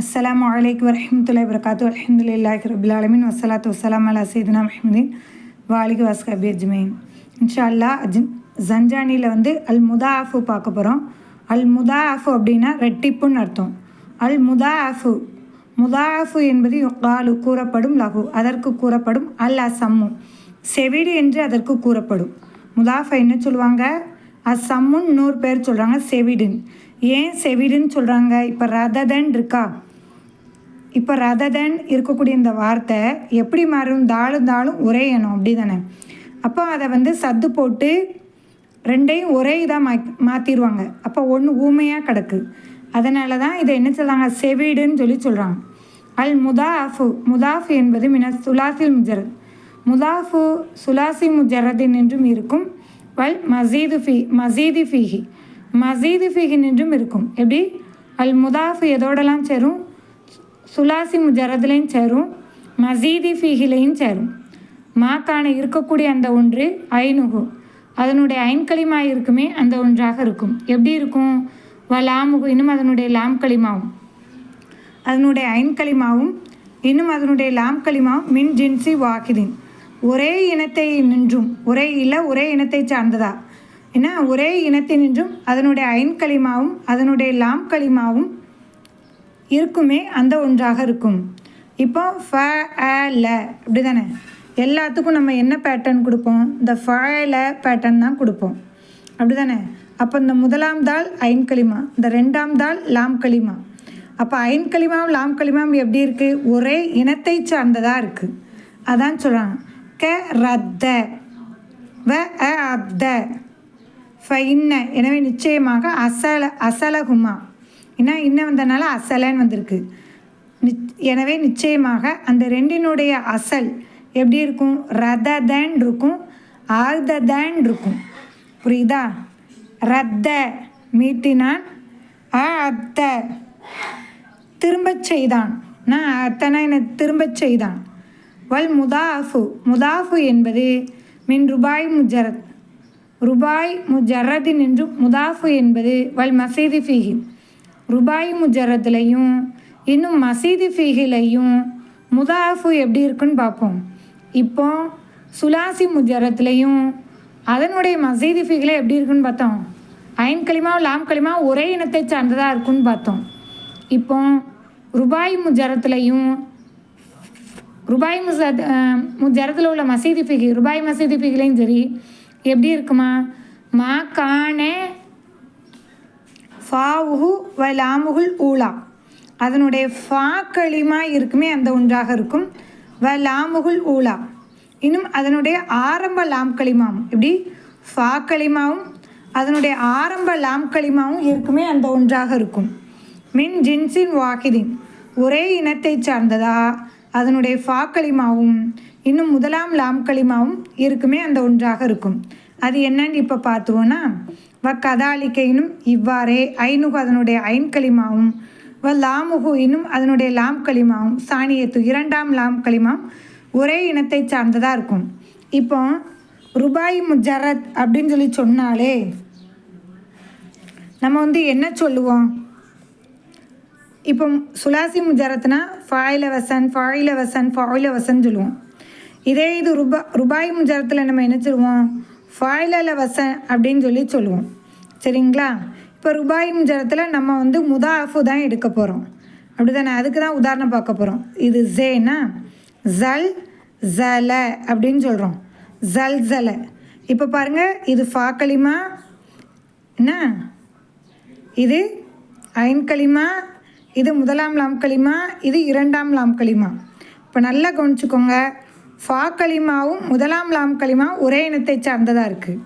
அஸ்லாம் வலைக்கு வரஹமத்துல்லாஹி வரகாத்து அல்ஹம்துலில்லாஹி இல்லாஹ் ஆலமின் வசலாத்து வசலாம் அலா சீதனா மஹமுதீன் வாலிக வாஸ்கபி அஜ்மீன் இன்ஷா அல்லா அஜ் ஜஞ்சானியில் வந்து அல் முதாஃபு பார்க்க போகிறோம் அல் முதாஃபு அப்படின்னா ரெட்டிப்புன்னு அர்த்தம். அல் முதாஃபு முதாஃபு என்பது காலு கூறப்படும் லகு. அதற்கு கூறப்படும் அல் அசம்மு செவிடு என்று அதற்கு கூறப்படும். முதாஃபை என்ன சொல்லுவாங்க? அசம்முன்னு நூறு பேர் சொல்கிறாங்க செவிடுன்னு. ஏன் செவிடுன்னு சொல்கிறாங்க இப்போ ரததன் இருக்கா? இப்போ ரததன் இருக்கக்கூடிய இந்த வார்த்தை எப்படி மாறும்? தாளும் தாளும் ஒரே அப்படி தானே அப்போ அதை வந்து சத்து போட்டு ரெண்டையும் ஒரே இதாக மா மாற்றிடுவாங்க அப்போ ஒன்று ஊமையாக கிடக்கு. அதனால தான் இதை என்ன சொல்கிறாங்க செவிடுன்னு சொல்லி சொல்கிறாங்க அல் முதாஃபு முதாஃபு என்பது மின சுலாசில் முஜரத் முதாஃபு சுலாசி முஜரதின் என்றும் இருக்கும். வல் மசீது ஃபி மசீதி ஃபீஹி மசீது ஃபீஹின் என்றும் இருக்கும். எப்படி? அல் முதாஃபு எதோடலாம் சேரும்? சுலாசி முஜரதுலையும் சேரும் மசீதி ஃபீஹிலையும் சேரும். மாக்கான இருக்கக்கூடிய அந்த ஒன்று ஐநுகு. அதனுடைய ஐன்களிமா இருக்குமே அந்த ஒன்றாக இருக்கும். எப்படி இருக்கும்? வ லாமுகு இன்னும் அதனுடைய லாம் களிமாவும் அதனுடைய ஐன்களிமாவும் இன்னும் அதனுடைய லாம் களிமாவும் மின் ஜின்சி வாக்கிதின் ஒரே இனத்தை நின்றும் ஒரே இல்லை ஒரே இனத்தை சார்ந்ததா? ஏன்னா ஒரே இனத்தை நின்றும் அதனுடைய ஐன்களிமாவும் அதனுடைய லாம் களிமாவும் இருக்குமே அந்த ஒன்றாக இருக்கும். இப்போ ஃப அ ல அப்படி தானே எல்லாத்துக்கும் நம்ம என்ன பேட்டர்ன் கொடுப்போம்? இந்த ஃப ல பேட்டர்ன் தான் கொடுப்போம். அப்படி தானே அப்போ இந்த முதலாம் தாள் ஐன் களிமா இந்த ரெண்டாம் தாள் லாம் களிமா. அப்போ ஐன் களிமாவும் லாம் களிமாவும் எப்படி இருக்குது ஒரே இனத்தை சார்ந்ததாக இருக்குது அதான் சொல்கிறாங்க க ரத்த வ அ அத்த ஃபைன்ன எனவே நிச்சயமாக அசல அசலகுமா. ஏன்னா இன்னும் வந்தனால அசலன்னு வந்திருக்கு. நிச் எனவே நிச்சயமாக அந்த ரெண்டினுடைய அசல் எப்படி இருக்கும்? ரததன் இருக்கும் ஆர்ததன் இருக்கும் புரியுதா? ரத்த மீட்டினான் அ அத்த திரும்பச் செய்தான். நான் அத்தனை என்னை? திரும்பச் செய்தான். வல் முதாஃபு முதாஃபு என்பது மின் ருபாய் முஜரத் ருபாய் முஜரதின் என்றும் முதாஃபு என்பது வல் மசீதி ஃபீஹி. ருபாய் முஜரத்துலையும் இன்னும் மசீதி ஃபீஹிலையும் முதாஃபு எப்படி இருக்குன்னு பார்ப்போம். இப்போ சுலாசி முஜரத்துலையும் அதனுடைய மசீதி ஃபீகில் எப்படி இருக்குன்னு பார்த்தோம். ஐன் களிமாவும் லாம் களிமா ஒரே இனத்தை சார்ந்ததாக இருக்குன்னு பார்த்தோம். இப்போ ருபாய் முஜரத்துலையும் ருபாய் முசத் முஜரத்தில் உள்ள மசீதி ஃபீகி ருபாய் மசீதி ஃபீகிலையும் சரி எப்படி இருக்குமா? மா கானே ஃபாவுஹு வ லாமுகுல் ஊலா. அதனுடைய ஃபா களிமா இருக்குமே அந்த ஒன்றாக இருக்கும். வ லாமுகுல் ஊலா. இன்னும் அதனுடைய ஆரம்ப லாம் களிமாவும் இப்படி ஃபா களிமாவும் அதனுடைய ஆரம்ப லாம் களிமாவும் இருக்குமே அந்த ஒன்றாக இருக்கும். மின் ஜின்சின் வாகிதின். ஒரே இனத்தை சார்ந்ததா? அதனுடைய ஃபா களிமாவும் இன்னும் முதலாம் லாம் களிமாவும் இருக்குமே அந்த ஒன்றாக இருக்கும். அது என்னன்னு இப்போ பார்த்துவோன்னா வ கதாலிக்கையினும் இவ்வாறே ஐநுகு அதனுடைய ஐன்களிமாவும் வ லாமுகு இன்னும் அதனுடைய லாம் களிமாவும் சாணியத்து இரண்டாம் லாம் களிமாவும் ஒரே இனத்தை சார்ந்ததாக இருக்கும். இப்போ ருபாய் முஜரத் அப்படின்னு சொல்லி சொன்னாலே நம்ம வந்து என்ன சொல்லுவோம்? இப்போ சுலாசி முஜரத்னா ஃபாயில வசன் ஃபாயில வசன் ஃபாயில வசன் சொல்லுவோம். இதே இது ருபா ருபாய் முஜரத்தில் நம்ம என்ன சொல்லுவோம்? ஃபாயில வசன் அப்படின்னு சொல்லி சொல்லுவோம். சரிங்களா? இப்போ ருபாய் முஜரத்தில் நம்ம வந்து முதாஃபு தான் எடுக்க போகிறோம் அப்படி தானே அதுக்கு தான் உதாரணம் பார்க்க போகிறோம் இது ஜேனா ஜல் ஜல அப்படின்னு சொல்கிறோம் ஜல் ஜல. இப்போ பாருங்கள் இது ஃபா என்ன? இது ஐன்களிமா இது முதலாம் லாம் களிமா? இது இரண்டாம் லாம் களிமா? இப்போ நல்லா கவனிச்சுக்கோங்க. ஃபா களிமாவும் முதலாம் லாம் களிமா ஒரே இனத்தை சார்ந்ததாக இருக்குது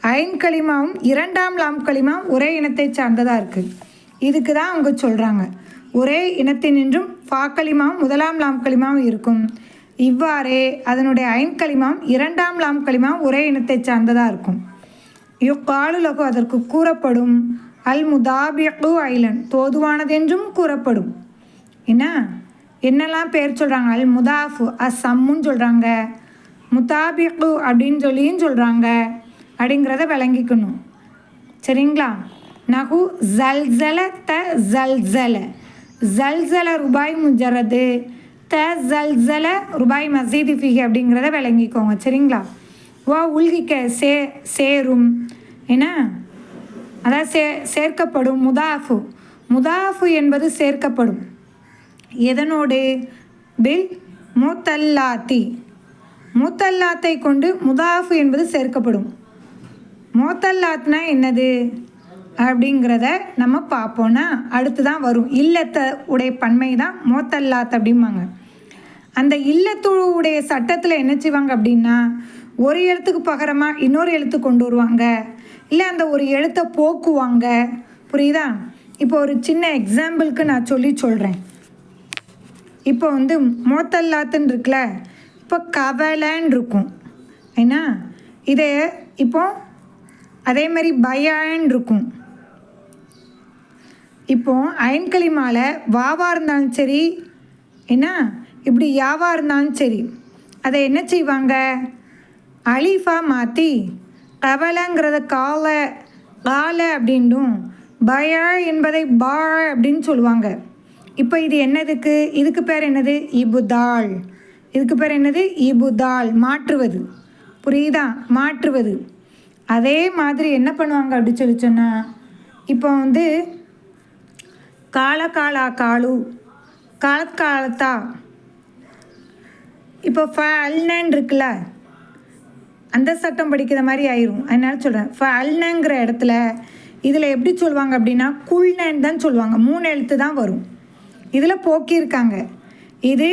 ஐன் களிமாவும் இரண்டாம் லாம் களிமா ஒரே இனத்தை சார்ந்ததாக இருக்குது இதுக்கு தான் அவங்க சொல்கிறாங்க ஒரே இனத்தினின்றும் ஃபா களிமாவும் முதலாம் லாம் களிமாவும் இருக்கும். இவ்வாறே அதனுடைய ஐன் களிமாவும் இரண்டாம் லாம் களிமாவும் ஒரே இனத்தை சார்ந்ததாக இருக்கும். யுக்காலுலகு அதற்கு கூறப்படும் அல் முதாபியு ஐலன் தோதுவானதென்றும் கூறப்படும். என்ன? என்னெல்லாம் பேர் சொல்கிறாங்க அல் முதாஃபு அஸ் சம்முன்னு சொல்கிறாங்க முதாபிக்கு அப்படின்னு சொல்லியும் சொல்கிறாங்க அப்படிங்கிறத விளங்கிக்கணும். சரிங்களா? நகு ஜல்சல த ஜல்சல. ஜல்சல ரூபாய் முஜரது. த ஜல்சல ரூபாய் மசீதி ஃபிஹி அப்படிங்கிறத விளங்கிக்கோங்க. சரிங்களா? வா உள்கிக்க சே சேரும். என்ன? அதான் சே சேர்க்கப்படும். முதாஃபு. முதாஃபு என்பது சேர்க்கப்படும். எதனோடு? பில் மூத்தல்லாத்தி. மூத்தல்லாத்தை கொண்டு முதாஃபு என்பது சேர்க்கப்படும். மோத்தல்லாத்னா என்னது? அப்படிங்கிறத நம்ம பார்ப்போன்னா அடுத்து தான் வரும். இல்லத்தை உடைய பன்மை தான் மோத்தல்லாத் அப்படிம்பாங்க. அந்த இல்லத்துடைய சட்டத்தில் என்ன செய்வாங்க அப்படின்னா ஒரு எழுத்துக்கு பகரமாக இன்னொரு எழுத்து கொண்டு வருவாங்க. இல்லை அந்த ஒரு எழுத்தை போக்குவாங்க. புரியுதா? இப்போ ஒரு சின்ன எக்ஸாம்பிளுக்கு நான் சொல்லி சொல்கிறேன் இப்போ வந்து மோத்தல்லாத்துன்னு இருக்குல்ல இப்போ கவலைன்னு இருக்கும் ஏன்னா இதே இப்போ அதே மாதிரி பயான்னு இருக்கும் இப்போ அயன்களிமால வாவா இருந்தாலும் சரி என்ன இப்படி யாவா இருந்தாலும் சரி அதை என்ன செய்வாங்க? அலீஃபா மாற்றி கவலைங்கிறத காலை கால அப்படின்ட்டும் பயா என்பதை பா அப்படின்னு சொல்லுவாங்க. இப்போ இது என்னதுக்கு? இதுக்கு பேர் என்னது? இபுதாள் இதுக்கு பேர் என்னது? இபுதாள் மாற்றுவது. புரியுதா? மாற்றுவது. அதே மாதிரி என்ன பண்ணுவாங்க அப்படின்னு சொல்லி சொன்னால் இப்போ வந்து கால காலா. காலு காலத்தா இப்போ ஃப அல்னன் இருக்குல்ல அந்த சட்டம் படிக்கிற மாதிரி ஆயிரும். அதனால சொல்கிறேன் ஃப அல்னங்கிற இடத்துல இதில் எப்படி சொல்லுவாங்க அப்படின்னா குள்னன் தான் சொல்லுவாங்க. மூணு எழுத்து தான் வரும். இதில் போக்கியிருக்காங்க. இது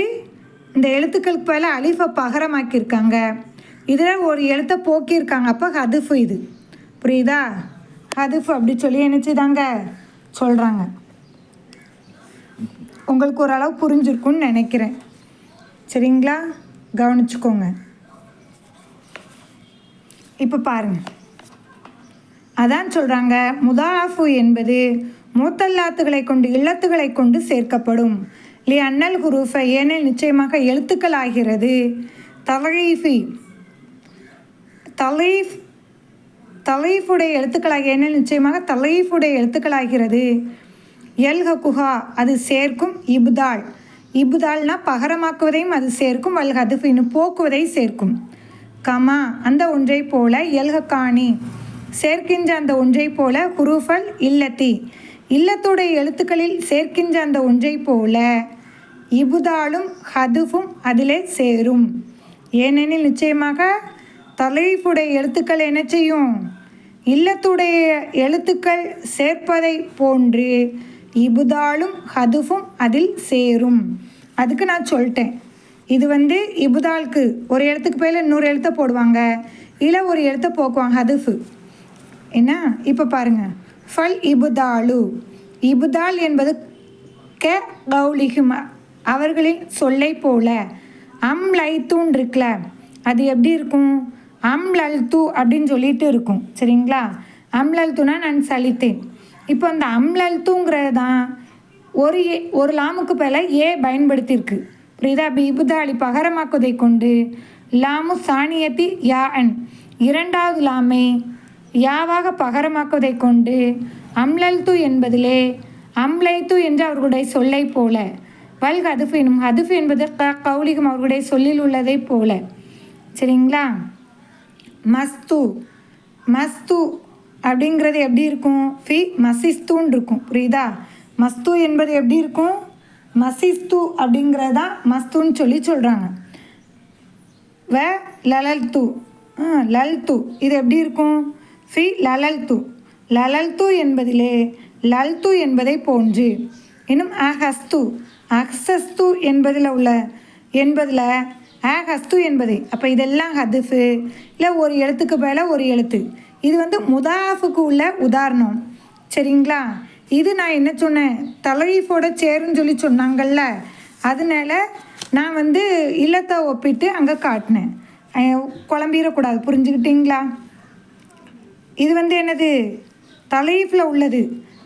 இந்த எழுத்துக்களுக்கு பல அலிஃபை பகரமாக்கியிருக்காங்க. இதில் ஒரு எழுத்தை போக்கியிருக்காங்க. அப்போ ஹதுஃபு இது. புரியுதா? ஹதுஃபு அப்படி சொல்லி என்னச்சுதாங்க சொல்கிறாங்க உங்களுக்கு ஓரளவு புரிஞ்சிருக்கும்னு நினைக்கிறேன். சரிங்களா? கவனிச்சுக்கோங்க. இப்போ பாருங்கள் அதான் சொல்கிறாங்க முதாஃபு என்பது மூத்தல்லாத்துகளை கொண்டு இல்லத்துகளை கொண்டு சேர்க்கப்படும். லி அன்னல் குரூஃபை ஏனெனில் நிச்சயமாக எழுத்துக்கள் ஆகிறது தலீஃபி தலீஃப் தலீஃபுடைய எழுத்துக்களாக ஏனெனில் நிச்சயமாக தலீஃபுடைய எழுத்துக்களாகிறது. எல் குஹா அது சேர்க்கும் இப்தால். இப்தால்னா பகரமாக்குவதையும் அது சேர்க்கும் வல் ஹதுஃபின்னு போக்குவதை சேர்க்கும். கமா அந்த ஒன்றை போல எல்ஹக்கானி சேர்க்கின்ற அந்த ஒன்றை போல குரூஃபல் இல்லத்தி. இல்லத்துடைய எழுத்துக்களில் சேர்க்கின்ற அந்த ஒன்றை போல இபுதாலும் ஹதுஃபும் அதிலே சேரும். ஏனெனில் நிச்சயமாக தலைஃபுடைய எழுத்துக்கள் என்ன செய்யும்? இல்லத்துடைய எழுத்துக்கள் சேர்ப்பதை போன்று இபுதாலும் ஹதுஃபும் அதில் சேரும். அதுக்கு நான் சொல்லிட்டேன். இது வந்து இபுதாலுக்கு ஒரு எழுத்துக்கு பேரில் இன்னொரு எழுத்தை போடுவாங்க. இல்லை ஒரு எழுத்தை போக்குவாங்க ஹதுஃபு. என்ன? இப்போ பாருங்கள் ஃபல் இபுதாலு. இபுதால் என்பது க கௌலிகுமா அவர்களின் சொல்லை போல. அம் லைத்தூன் இருக்குல்ல அது எப்படி இருக்கும்? அம் லல்து அப்படின்னு சொல்லிட்டு இருக்கும் சரிங்களா? அம் லல்துனா நான் சலித்தேன். இப்போ அந்த அம் லல்துங்கிறது தான் ஒரு ஏ ஒரு லாமுக்கு பேல ஏ பயன்படுத்தியிருக்கு. புரியுதா? அப்போ இபுதாலி பகரமாக்குவதை கொண்டு லாமு சாணியத்தி யா அன். இரண்டாவது லாமே யாவாக பகரமாக்குவதை கொண்டு அம்லல்து என்பதிலே அம்லைத்து என்று அவர்களுடைய சொல்லை போல வல் ஹதுஃபு எனும் ஹதுஃபு என்பது க கௌலிகம் அவர்களுடைய சொல்லில் உள்ளதை போல. சரிங்களா? மஸ்து மஸ்து அப்படிங்கிறது எப்படி இருக்கும்? ஃபி மசிஸ்துன்னு இருக்கும். புரியுதா? மஸ்து என்பது எப்படி இருக்கும்? மசிஸ்து அப்படிங்கிறது தான் மஸ்துன்னு சொல்லி சொல்கிறாங்க வ லலல்து. ஆ லல்து. இது எப்படி இருக்கும்? ஃபி லலல்து லலல்து என்பதிலே லல்து என்பதை போன்று இன்னும் அஹஸ்து அஹ்சஸ்து என்பதில் உள்ள என்பதில் அஹஸ்து என்பதை. அப்போ இதெல்லாம் ஹதுஃபு இல்லை ஒரு எழுத்துக்கு மேலே ஒரு எழுத்து. இது வந்து முதாஃபுக்கு உள்ள உதாரணம். சரிங்களா? இது நான் என்ன சொன்னேன்? தலைஃபோட சேருன்னு சொல்லி சொன்னாங்கல்ல. அதனால நான் வந்து இல்லத்தை ஒப்பிட்டு அங்கே காட்டினேன். குழம்பிடக்கூடாது. புரிஞ்சுக்கிட்டீங்களா? இது வந்து என்னது? தலைஃபில் உள்ளது.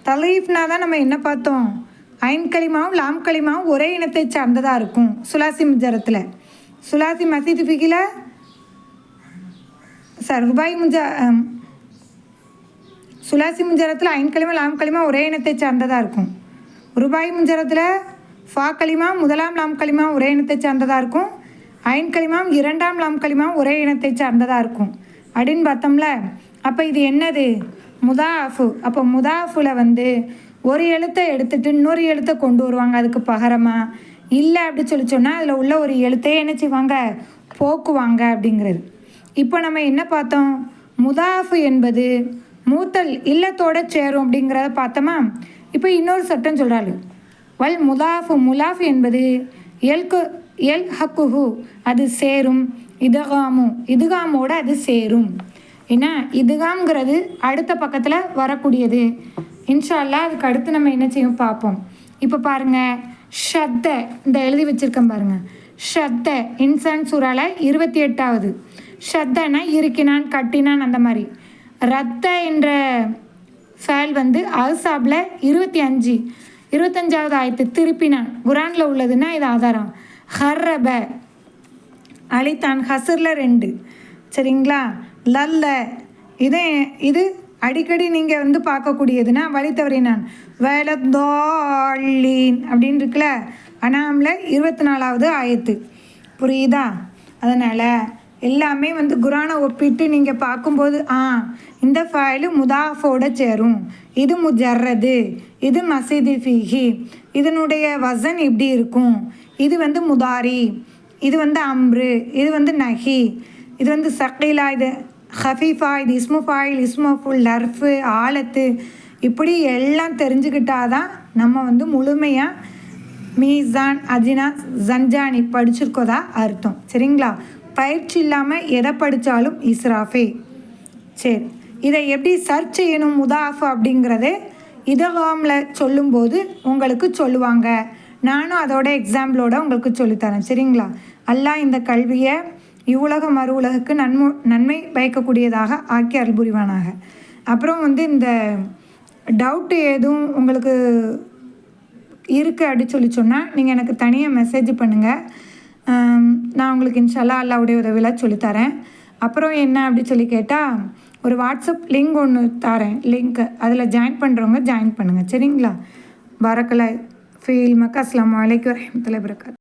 தலைஃப்னா தான் நம்ம என்ன பார்த்தோம்? ஐன் களிமாவும் லாம் களிமாவும் ஒரே இனத்தை சார்ந்ததாக இருக்கும். சுலாசி முஜரத்தில். சுலாசி மசீது ஃபிகில? சார் ருபாய் முஜா சுலாசி முஞ்சரத்தில் ஐன் களிமா லாம் களிமா ஒரே இனத்தை சார்ந்ததாக இருக்கும். ரூபாய் முஞ்சரத்தில் ஃபா களிமா முதலாம் லாம் களிமா ஒரே இனத்தை சார்ந்ததாக இருக்கும். ஐன் களிமாம் இரண்டாம் லாம் களிமாம் ஒரே இனத்தை சார்ந்ததாக இருக்கும். அப்படின்னு பார்த்தோம்ல? அப்போ இது என்னது? முதாஃபு. அப்போ முதாஃபுல வந்து ஒரு எழுத்தை எடுத்துட்டு இன்னொரு எழுத்தை கொண்டு வருவாங்க. அதுக்கு பகரமாக இல்லை அப்படி சொல்லி சொன்னால் அதில் உள்ள ஒரு எழுத்தையே என்ன செய்வாங்க? போக்குவாங்க அப்படிங்கிறது. இப்போ நம்ம என்ன பார்த்தோம்? முதாஃபு என்பது மூத்தல் இல்லத்தோட சேரும் அப்படிங்கிறத பார்த்தோமா? இப்போ இன்னொரு சட்டம் சொல்கிறாரு வல் முதாஃபு முலாஃபு என்பது எல்கு எல் ஹக்குஹு. அது சேரும். இதுகாமு. இதுகாமோட அது சேரும். ஏன்னா இதுகாங்கிறது அடுத்த பக்கத்தில் வரக்கூடியது. இன்ஷா அதுக்கு அடுத்து நம்ம என்ன செய்யும் பார்ப்போம். இப்போ பாருங்க ஷத்த இந்த எழுதி வச்சுருக்கேன் பாருங்க. ஷத்த இன்சான் சூறால இருபத்தி எட்டாவது. ஷத்தனா இருக்கினான் கட்டினான் அந்த மாதிரி. ரத்த என்ற ஃபேல் வந்து அசாப்ல இருபத்தி அஞ்சு. இருபத்தஞ்சாவது ஆயத்து திருப்பினான். குரானில் உள்ளதுன்னா இது ஆதாரம். ஹர்ரப அழித்தான் ஹசரில் ரெண்டு. சரிங்களா? லல்ல இது இது அடிக்கடி நீங்கள் வந்து பார்க்கக்கூடியதுன்னா வழி தவறினான் வேலத்தோல்லீன் அப்படின்னு இருக்குல்ல அனாமில் இருபத்தி நாலாவது ஆயத்து. புரியுதா? அதனால் எல்லாமே வந்து குரானை ஒப்பிட்டு நீங்கள் பார்க்கும்போது ஆ இந்த ஃபைலு முதாஃபோட சேரும். இது முஜர்ரது இது மசீதி ஃபீஹி. இதனுடைய வசன் இப்படி இருக்கும். இது வந்து முதாரி. இது வந்து அம்ரு. இது வந்து நஹி. இது வந்து சக்கீலா இது ஹஃபீஃபா இஸ்முஃபாயில் இஸ்மு இஸ்மஃபுல் லர்ஃபு ஆலத்து இப்படி எல்லாம் தெரிஞ்சுக்கிட்டாதான் நம்ம வந்து முழுமையாக மீசான் அஜினா ஜன்ஜானி படிச்சிருக்கோதா அர்த்தம் சரிங்களா பயிற்சி இல்லாமல் எதை படித்தாலும் இஸ்ராஃபே சரி இதை எப்படி சர்ச் செய்யணும் முதாஃப் அப்படிங்கிறது இதகாமில் சொல்லும்போது உங்களுக்கு சொல்லுவாங்க நானும் அதோட எக்ஸாம்பிளோட உங்களுக்கு சொல்லித்தரேன் சரிங்களா அல்லா இந்த கல்வியை இவ்வுலக மறு உலகுக்கு நன்மு நன்மை பயக்கக்கூடியதாக ஆக்கி புரிவானாக. அப்புறம் வந்து இந்த டவுட்டு எதுவும் உங்களுக்கு இருக்குது அப்படி சொல்லி சொன்னால் நீங்கள் எனக்கு தனியாக மெசேஜ் பண்ணுங்கள் நான் உங்களுக்கு இன்ஷால்லா அல்லாவுடைய உதவியில் சொல்லித்தரேன் அப்புறம் என்ன அப்படி சொல்லி கேட்டால் ஒரு வாட்ஸ்அப் லிங்க் ஒன்று தரேன். லிங்க்கு அதில் ஜாயின் பண்ணுறவங்க ஜாயின் பண்ணுங்கள் சரிங்களா? வரக்கலை ஃபீல் மக்கா. அஸ்லாம் வலைக்கு வரமத்துல வரகாத்